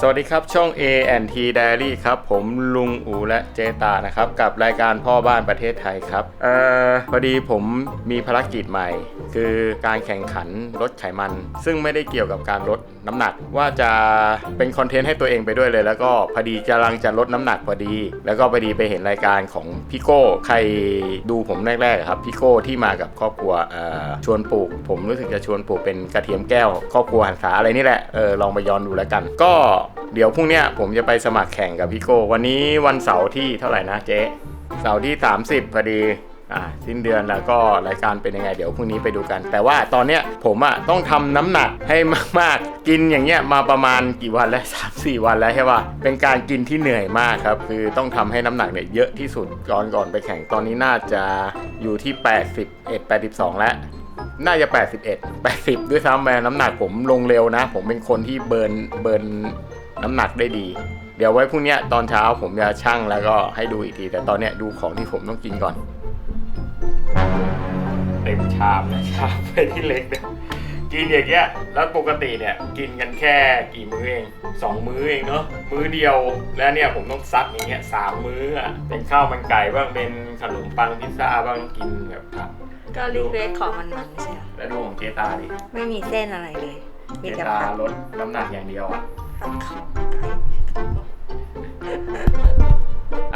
สวัสดีครับ ช่อง A&T Diary ครับ ผมลุงอูและเจตานะครับ กับรายการพ่อบ้านประเทศไทยครับ เอ่อพอดีผมมีภารกิจใหม่ คือการแข่งขันลดไขมัน ซึ่งไม่ได้เกี่ยวกับการลดน้ำหนัก ว่าจะเป็นคอนเทนต์ให้ตัวเองไปด้วยเลย แล้วก็พอดีกำลังจะลดน้ำหนักพอดี แล้วก็พอดีไปเห็นรายการของพี่โก้ใครดูผมแรกๆครับพี่โก้ที่มากับครอบครัวเอ่อชวนปลูก ผมรู้สึกจะชวนปลูกเป็นกระเทียมแก้ว ครอบครัวหันษาอะไรนี่แหละเออลองไปย้อนดูแล้วกัน ก็เดี๋ยวพรุ่งนี้ผมจะไปสมัครแข่งกับพี่โก้วันนี้วันเสาร์ที่เท่าไหร่นะเจ๊เสาร์ที่ 30พอดีอ่าสิ้นเดือนแล้วก็รายการเป็นยังไงเดี๋ยวพรุ่งนี้ไปดูกัน แต่ว่าตอนเนี้ยผมอะต้องทำน้ำหนักให้มากๆ กินอย่างเงี้ยมาประมาณกี่วันแล้ว3 4วันแล้วใช่ป่ะเป็นการกินที่เหนื่อยมากครับ คือต้องทำให้น้ำหนักเนี่ยเยอะที่สุดก่อนก่อนไปแข่งตอนนี้น่าจะอยู่ที่ 81 82 แล้วน่าจะ 81 80 ด้วยซ้ำแม่น้ำหนักผมลงเร็วนะ ผมเป็นคนที่เบิร์นเบิร์น น้ำหนักได้ดี เดี๋ยวไว้พรุ่งเนี้ยตอนเช้าผมจะชั่งแล้วก็ให้ดูอีกที แต่ตอนเนี้ยดูของที่ผมต้องกินก่อน เต็มชามนะชามไปที่เล็กเนี่ยกินอย่างเงี้ยแล้วปกติเนี่ยกินกันแค่กี่มื้อเองสองมื้อเองเนาะมื้อเดียวแล้วเนี่ยผมต้องซัดอย่างเงี้ยสามมื้ออะเป็นข้าวมันไก่บ้างเป็นขนมปังพิซซ่าบ้างกินแบบครับก็รีเควสของมันมันๆไม่ใช่เหรอแล้วดูของเจตาดิไม่มีเส้นอะไรเลย เจมีแต่ตาผัก ลดน้ำหนักอย่างเดียวอะ ごめん。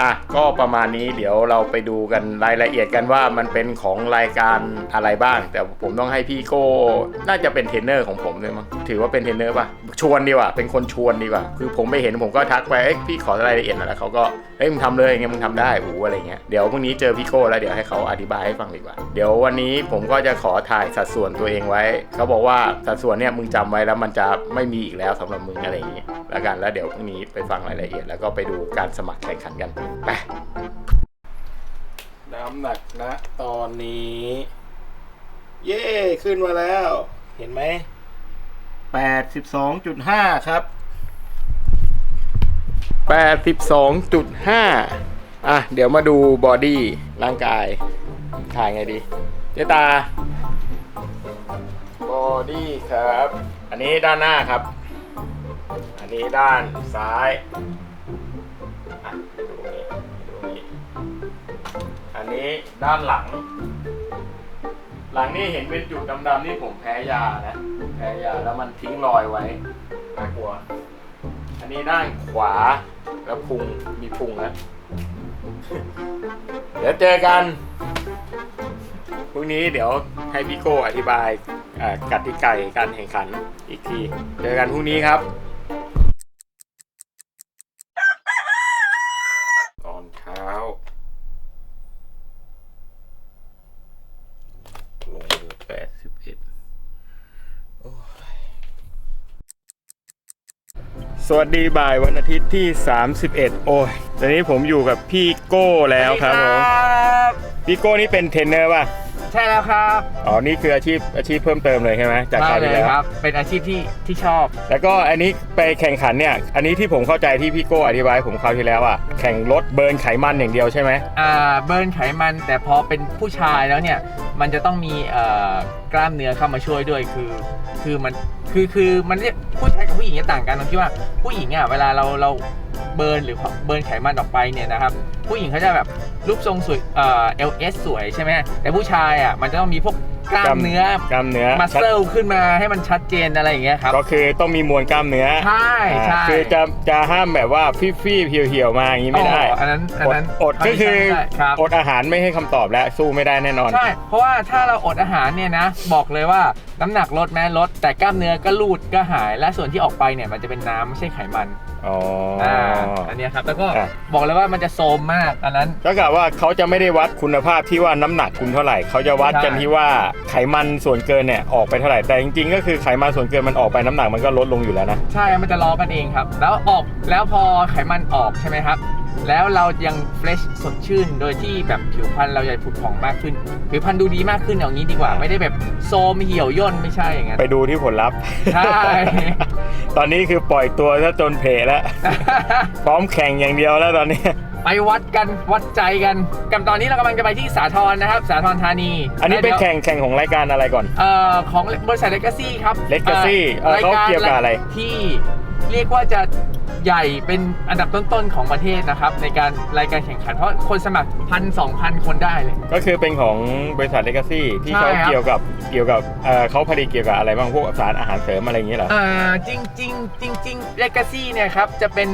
อะก็ประมาณนี้เดี๋ยวเราไปดูกันรายละเอียดกันว่ามันเป็นของรายการอะไรบ้าง แต่ผมต้องให้พี่โก้น่าจะเป็นเทรนเนอร์ของผมเลยมั้งถือว่าเป็นเทรนเนอร์ป่ะชวนดีกว่าเป็นคนชวนดีกว่า คือผมไปเห็นผมก็ทักไปเอ้ยพี่ขอรายละเอียดหน่อยแล้วเขาก็เฮ้ยมึงทำเลยอย่างเงี้ยมึงทำได้อูอะไรเงี้ยเดี๋ยวพรุ่งนี้เจอพี่โก้แล้วเดี๋ยวให้เขาอธิบายให้ฟังดีกว่า เดี๋ยววันนี้ผมก็จะขอถ่ายสัดส่วนตัวเองไว้เขาบอกว่าสัดส่วนเนี่ยมึงจำไว้แล้วมันจะไม่มีอีกแล้วสำหรับมึงอะไรอย่างเงี้ยแล้วกันแล้วเดี๋ยวพรุ่งนี้ไปฟังรายละเอียดแล้วก็ไปดูการสมัครแข่งขันกันไปน้ำหนักนะ ตอนนี้ เย้ขึ้นมาแล้ว เห็นไหมแปดสิบสองจุดห้าครับแปดสิบสองจุดห้าอะ เดี๋ยวมาดูบอดี้ร่างกาย ถ่ายไงดี เจตา บอดี้ครับ อันนี้ด้านหน้าครับ อันนี้ด้านซ้ายอะดูนี้ดูนี้อั นี้ด้านหลัง หลังนี่เห็นเป็นจุดดำๆนี่ผมแพ้ยานะ แพ้ยาแล้วมันทิ้งรอยไว้น่ากลัว อันนี้ด้านขวาแล้วพุงมีพุงนะเดี๋ยวเจอกันพรุ่งนี้เดี๋ยวให้พี่โก้อธิบายกติกาการแข่งขันอีกที เจอกันพรุ่งนี้ครับ ตอนเช้า ลงเหลือแปดสิบเอ็ด สวัสดีบ่ายวันอาทิตย์ที่ 31 โอ้ยตอนนี้ผมอยู่กับพี่โก้แล้วครับผมบพี่โก้นี่เป็นเทรนเนอร์ป่ะ ใช่แล้วครับ อ๋อ นี่คืออาชีพอาชีพเพิ่มเติมเลยใช่ไหมจากคราวได้ที่เลยแล้วครับ เป็นอาชีพที่ที่ชอบ แล้วก็อันนี้ไปแข่งขันเนี่ย อันนี้ที่ผมเข้าใจที่พี่โก้อธิบายให้ผมคราวที่แล้วอะ แข่งรถเบิร์นไขมันอย่างเดียวใช่ไหมอ่า เบิร์นไขมันแต่พอเป็นผู้ชายแล้วเนี่ย มันจะต้องมีกล้ามเนื้อเข้ามาช่วยด้วยคือ คือมันคือคือมันเรียกผู้ชายกับผู้หญิงจะต่างกันตรงที่ว่าผู้หญิงอะเวลาเราเราเบิร์นหรือเบิร์นไขมันออกไปเนี่ยนะครับผู้หญิงเขาจะแบบรูปทรงสวยเอ่อ LS สวยใช่ไหมแต่ผู้ชายอะมันจะต้องมีพวกกล้ามเนื้อ กล้ามเนื้อมัสเซลขึ้นมาให้มันชัดเจนอะไรอย่างเงี้ยครับก็คือต้องมีมวลกล้ามเนื้อใช่ใช่อ่าคือจะจะห้ามแบบว่าฟี่ๆเหี่ยวๆมาอย่างนี้ไม่ได้อ๋ออันนั้นอันอดนั้นอดก็คือไม่ได้ครับอดอาหารไม่ให้คำตอบแล้วสู้ไม่ได้แน่นอนใช่เพราะว่าถ้าเราอดอาหารเนี่ยนะบอกเลยว่าน้ำหนักลดแม้ลด แต่กล้ามเนื้อก็รูดก็หาย และส่วนที่ออกไปเนี่ยมันจะเป็นน้ำไม่ใช่ไขมันอ๋อออ่า อันเนี้ยครับแล้วก็อะ บอกเลยว่ามันจะโซมมากอันนั้น ก็กะว่าเขาจะไม่ได้วัดคุณภาพที่ว่าน้ำหนักคุณเท่าไหร่ เขาจะวัดกันใช่ ที่ว่าไขมันส่วนเกินเนี่ยออกไปเท่าไหร่ แต่จริงๆ ก็คือไขมันส่วนเกินมันออกไปน้ำหนักมันก็ลดลงอยู่แล้วนะ ใช่ มันจะล้อกันเองครับ แล้วออก แล้วพอไขมันออกใช่ไหมครับ แล้วเรายังเฟรชสดชื่น โดยที่แบบผิวพรรณเราจะผุดผ่องมากขึ้น ผิวพรรณดูดีมากขึ้นอย่างนี้ดีกว่า ไม่ได้แบบโซมเหี่ยวย่นไม่ใช่อย่างนั้น ไปดูที่ผลลัพธ์ ใช่ ตอนนี้คือปล่อยตัวซะจนเพแล้ว พร้อมแข่งอย่างเดียวแล้วตอนนี้ ไปวัดกันวัดใจกันกับตอนนี้เรากำลังจะไปที่สาทรนะครับ สาทรธานีอันนี้เป็นล้วดี๋ยวแข่งแข่งของรายการอะไรก่อนเอ่อของบริษัทเลกาซี่ครับ Legacy เอ่อเขาเกี่ยวกับอะไรที่เรียกว่าจะใหญ่เป็นอันดับต้นๆของประเทศนะครับ ในการรายการแข่งขันเพราะคนสมัครพันสองพันคนได้เลย ก็คือเป็นของบริษัทเลกาซี่ที่เขาใช่ครับเกี่ยวกับเกี่ยวกับเอ่อเขาผลิตเกี่ยวกับอะไรบ้างพวกสารอาหารเสริมอะไรอย่างเงี้ยเหรออ่าจริงจริงๆจริงๆ Legacy เนี่ยครับจะเป็น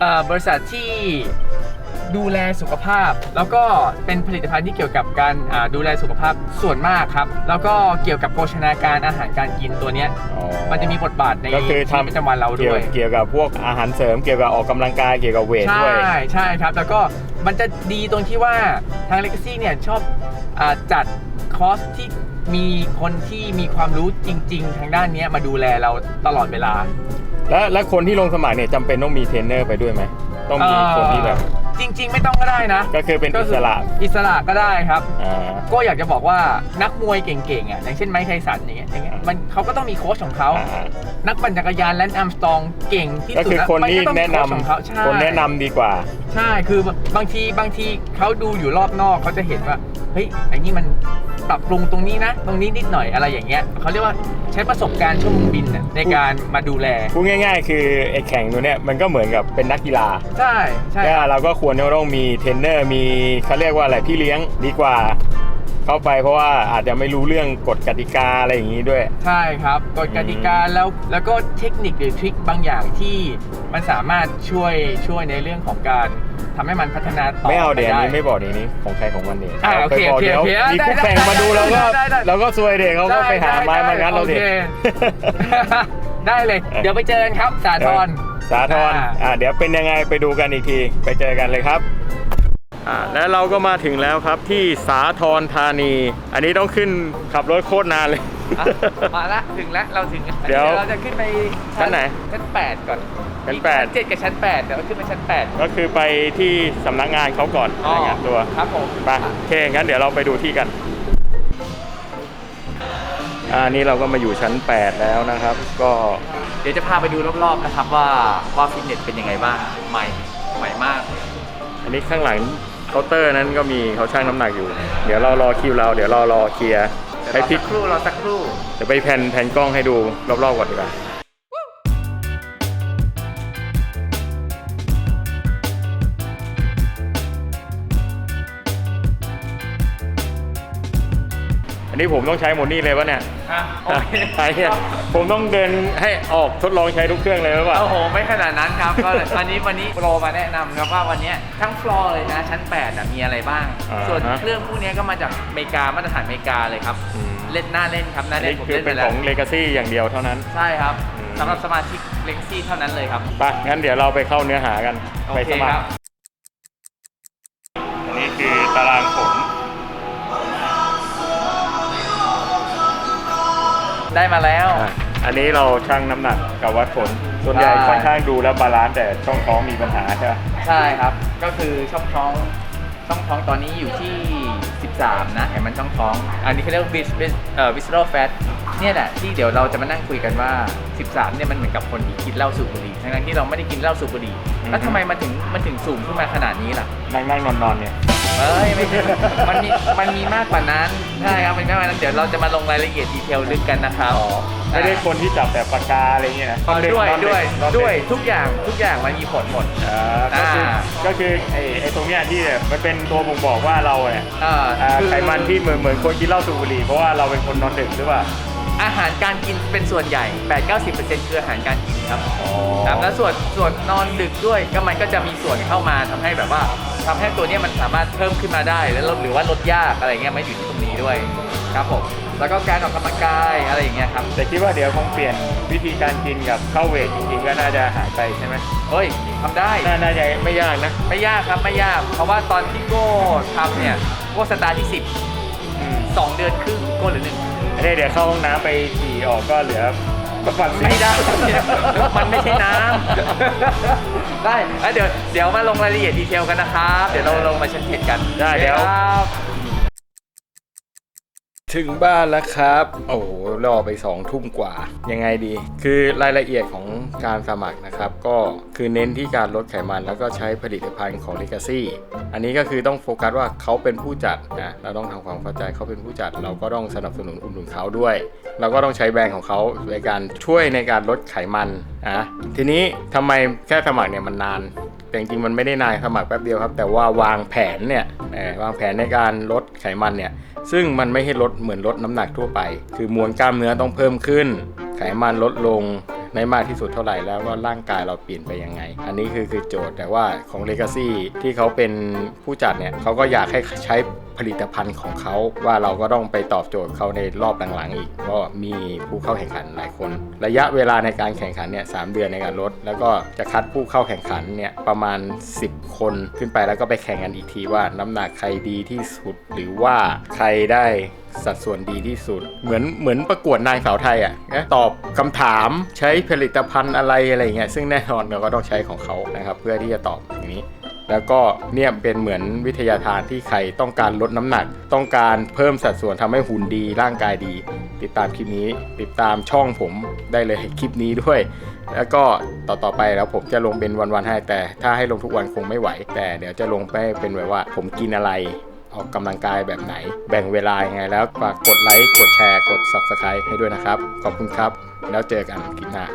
เอ่อบริษัทที่ดูแลสุขภาพ แล้วก็เป็นผลิตภัณฑ์ที่เกี่ยวกับการอ่าดูแลสุขภาพส่วนมากครับ แล้วก็เกี่ยวกับโภชนาการอาหารการกินตัวเนี้ยอ๋อมันจะมีบทบาทในก็คือชีวิตทำประจำวันเราเกี่ยด้ววย เกี่ยวกับพวกอาหารเสริม เกี่ยวกับออกกำลังกายเกี่ยวกับเวทใช่ด้วย ใช่ครับ แล้วก็มันจะดีตรงที่ว่าทาง Legacy เนี่ยชอบอาจัดคอร์สที่มีคนที่มีความรู้จริง ๆ ทางด้านเนี้ยมาดูแลเราตลอดเวลา แล้วแล้วคนที่ลงสมัครเนี่ยจำเป็นต้องมีเทรนเนอร์ไปด้วยไหมต้องมีคนที่แบบ จริง ๆ ไม่ต้องก็ได้นะก็คือเป็นอิสระอิสระก็ได้ครับ อ่า ก็อยากจะบอกว่านักมวยเก่งๆอะอย่างเช่นไมค์ไทสันอย่างเงี้ยอย่างเงี้ยมันเขาก็ต้องมีโค้ชของเขาอ่านักปั่นจักรยานแลนด์อัมสตองเก่งที่ก็สุดคือแล้วคนมัที่ก็ต้องมีแนะนโค้ชของเขาใช่ำคนแนะนำดีกว่า ใช่ คือบางทีบางทีเขาดูอยู่รอบนอกเขาจะเห็นว่า เฮ้ยไอ้นี่มัน ปรับปรุงตรงนี้นะ ตรงนี้นิดหน่อยอะไรอย่างเงี้ยเขาเรียกว่าใช้ประสบการณ์ชั่วโมงบินน่ะในการมาดูแล พูดง่ายๆ คือไอ้แข่งตัวเนี้ยมันก็เหมือนกับเป็นนักกีฬาใช่ใช่แต่เราก็ควรจะต้องมีเทรนเนอร์มีเขาเรียกว่าอะไรพี่เลี้ยงดีกว่า เข้าไปเพราะว่าอาจจะไม่รู้เรื่องกฎกติกาอะไรอย่างนี้ด้วย ใช่ครับกฎกติกาแล้วแล้วก็เทคนิคหรือทริคบางอย่างที่มันสามารถช่วยช่วยในเรื่องของการทำให้มันพัฒนาต่อไม่เอาเดี๋ยวปอันได้นี้ไม่บอกเดี๋ยวนี้ของใครของมันเองอ่าโอเคไปบกโอเคดี๋ยวโอเคมีได้คู่ได้แข่งมาดูได้เราก็ได้ได้ เราก็ซวยเด็กเขาก็ไปหาไม้ด้มางั้นเราโอเด็คได้เลย เดี๋ยวไปเจอกันครับสาธร สาธรอ่า อ่าเดี๋ยวเป็นยังไงไปดูกันอีกที ไปเจอกันเลยครับ อ่าและเราก็มาถึงแล้วครับที่สาธรธานี อันนี้ต้องขึ้นขับรถโคตรนานเลย อะมาละถึงแล้วเราถึงเดี๋ยวเราจะขึ้นไปชั้นไหนชั้นแปดก่อนชั้นมีแปดเจ็ดกับชั้นแปดเดี๋ยวเราขึ้นไปชั้นแปดก็คือไปที่สำนักงานเขาก่อนรายงานตัว ครับผมไปโอเคงั้นเดี๋ยวเราไปดูที่กันอันนี้เราก็มาอยู่ชั้น 8 แล้วนะครับ ก็เดี๋ยวจะพาไปดูรอบๆนะครับว่าว่าฟิตเนสเป็นยังไงบ้างใหม่ใหม่มาก อันนี้ข้างหลังเคาน์เตอร์นั้นก็มีเขาชั่งน้ำหนักอยู่ เดี๋ยวเรารอคิวเราเดี๋ยวเรารอเคลียร์ให้พลิกครู่รอสักครู่ เดี๋ยวไปแผ่นแผ่นกล้องให้ดูรอบๆก่อนดีกว่า นนี้ผมต้องใช้หมดนี่เลยวะเนี่ยอะโอเคไอ้เนี่ยผมต้องเดินให้ออกทดลองใช้ทุกเครื่องเลยหรือเปล่า โอ้โห ไม่ขนาดนั้นครับ ก็วันนี้วันนี้โปรมาแนะนำครับว่าวันเนี้ยทั้งฟลอร์เลยนะชั้น8อะมีอะไรบ้าง อ่าฮะส่วนเครื่องพวกเนี้ยก็มาจากอเมริกามาตรฐานอเมริกาเลยครับ อืมเล่นหน้าเล่นครับหน้าอันเล่นนี้ผมคือเล่นเป็ไปนแล้ขวอง Legacy อย่างเดียวเท่านั้น ใช่ครับอืม สำหรับสมาชิกเลงซี่เท่านั้นเลยครับ ไปงั้นเดี๋ยวเราไปเข้าเนื้อหากัน โอไปเคสมัคครัรบอันนี้คือตารางผ ได้มาแล้ว อะอันนี้เราชั่งน้ำหนักกับวัดผลส่วนใหญ่ใช่ ค่อนข้างดูแล้วบาลานซ์แต่ช่องท้องมีปัญหาใช่ไหมใช่ครับ ก็คือช่องท้องช่องท้องตอนนี้อยู่ที่ 13 นะเห็นมันช่องท้อง อันนี้เขาเรียกว่า vis vis เอ่อ visceral fat เนี่ยแหละที่เดี๋ยวเราจะมานั่งคุยกันว่า 13 เนี่ยมันเหมือนกับคนที่กินเหล้าสูบบุหรี่ทั้งๆที่เราไม่ได้กินเหล้าสูบบุหรี่แล้วทำไมมันถึงมันถึงสูงขึ้นมาขนาดนี้ล่ะ นั่งนั่งนอนนอนๆเนี่ย เอ้ยไม่ใช่มันมีมันมีมากกว่านั้นใช่ครับมันมีมากกว่านั้นเดี๋ยวเราจะมาลงรายละเอียดดีเทลลึกกันนะครับไม่ได้คนที่จับแต่ปากกาอะไรเงี้ยนะเออด้วยนอนเด้วยนอนเด้วยทุกอย่างทุกอย่างมันมีผลหมด อ่าก็คืออ่าก็คือไอ้ไอ้ตรงเนี้ยที่เนี่ยมันเป็นตัวบ่งบอกว่าเราเนี่ยเอ่ออ่าคือไขมันที่เหมือนเหมือนคนกินเหล้าสูบบุหรี่เพราะว่าเราเป็นคนนอนดึกหรือเปล่าอาหารการกินเป็นส่วนใหญ่ 8-90%คืออาหารการกินครับอ๋อครับแล้วส่วนส่วนนอนดึกด้วยก็มันก็จะมีส่วนเข้ามาทำให้แบบว่า ทำให้ตัวเนี้ยมันสามารถเพิ่มขึ้นมาได้แล้วลดหรือว่าลดยากอะไรเงี้ยไม่อยู่ที่ตรงนี้ด้วยครับผมแล้วก็การออกกำลังกายอะไรอย่างเงี้ยครับแต่คิดว่าเดี๋ยวคงเปลี่ยนวิธีการกินกับเข้าเวทจริงๆก็น่าจะหายไปใช่ไหมเฮ้ยทำได้น่าน่าจะไม่ยากนะ ไม่ยากครับไม่ยาก เพราะว่าตอนที่โก้ทำเนี่ยโก้สตาร์ทที่อืม10 2 เดือนครึ่งโก้เหลือหนึ่งอันนี้เดี๋ยวเข้าห้องน้ำไปฉี่ออกก็เหลือ ประมาณสิบไม่ได้ มันไม่ใช่น้ำได้แล้วเดี๋ยวเดี๋ยวมาลงรายละเอียดดีเทลกันนะครับ เดี๋ยวเราลงมาเช็คเทสกันได้เดี๋ยว ครับ ถึงบ้านแล้วครับ โอ้โห รอไปสองทุ่มกว่า ยังไงดี คือรายละเอียดของการสมัครนะครับ ก็คือเน้นที่การลดไขมันแล้วก็ใช้ผลิตภัณฑ์ของ Legacy อันนี้ก็คือต้องโฟกัสว่าเขาเป็นผู้จัดนะ เราต้องทำความเข้าใจเขาเป็นผู้จัด เราก็ต้องสนับสนุนอุดหนุนเขาด้วย เราก็ต้องใช้แบรนด์ของเขาในการช่วยในการลดไขมันนะ ทีนี้ทำไมแค่สมัครเนี่ยมันนาน แต่จริงๆมันไม่ได้นานสมัครแป๊บเดียวครับ แต่ว่าวางแผนเนี่ยวางแผนในการลดไขมันเนี่ย ซึ่งมันไม่ให้ลดเหมือนลดน้ำหนักทั่วไป คือมวลกล้ามเนื้อต้องเพิ่มขึ้น ไขมันลดลงในมากที่สุดเท่าไหร่แล้วว่าร่างกายเราเปลี่ยนไปยังไง อันนี้คือคือโจทย์แต่ว่าของ Legacy ที่เขาเป็นผู้จัดเนี่ยเขาก็อยากให้ใช้ ผลิตภัณฑ์ของเขาว่าเราก็ต้องไปตอบโจทย์เขาในรอบหลังๆอีกเพราะมีผู้เข้าแข่งขันหลายคน ระยะเวลาในการแข่งขันเนี่ยสามเดือนในการลด แล้วก็จะคัดผู้เข้าแข่งขันเนี่ยประมาณ 10 คนขึ้นไปแล้วก็ไปแข่งกันอีกทีว่าน้ำหนักใครดีที่สุดหรือว่าใครได้สัดส่วนดีที่สุด เหมือนเหมือนประกวดนางสาวไทยอะนะตอบคำถามใช้ผลิตภัณฑ์อะไรอะไรเงี้ยซึ่งแน่นอนเราก็ต้องใช้ของเขานะครับ เพื่อที่จะตอบอย่างนี้ แล้วก็เนี่ยเป็นเหมือนวิทยาทานที่ใครต้องการลดน้ำหนัก ต้องการเพิ่มสัดส่วนทำให้หุ่นดีร่างกายดี ติดตามคลิปนี้ ติดตามช่องผมได้เลยคลิปนี้ด้วย แล้วก็ต่อต่อไปแล้วผมจะลงเป็นวันๆให้แต่ถ้าให้ลงทุกวันคงไม่ไหว แต่เดี๋ยวจะลงไปเป็นแบบว่า ผมกินอะไรออกกำลังกายแบบไหน แบ่งเวลายังไงแล้วฝากกดไลค์กดแชร์กด Subscribe ให้ด้วยนะครับ ขอบคุณครับ แล้วเจอกันคลิปหน้า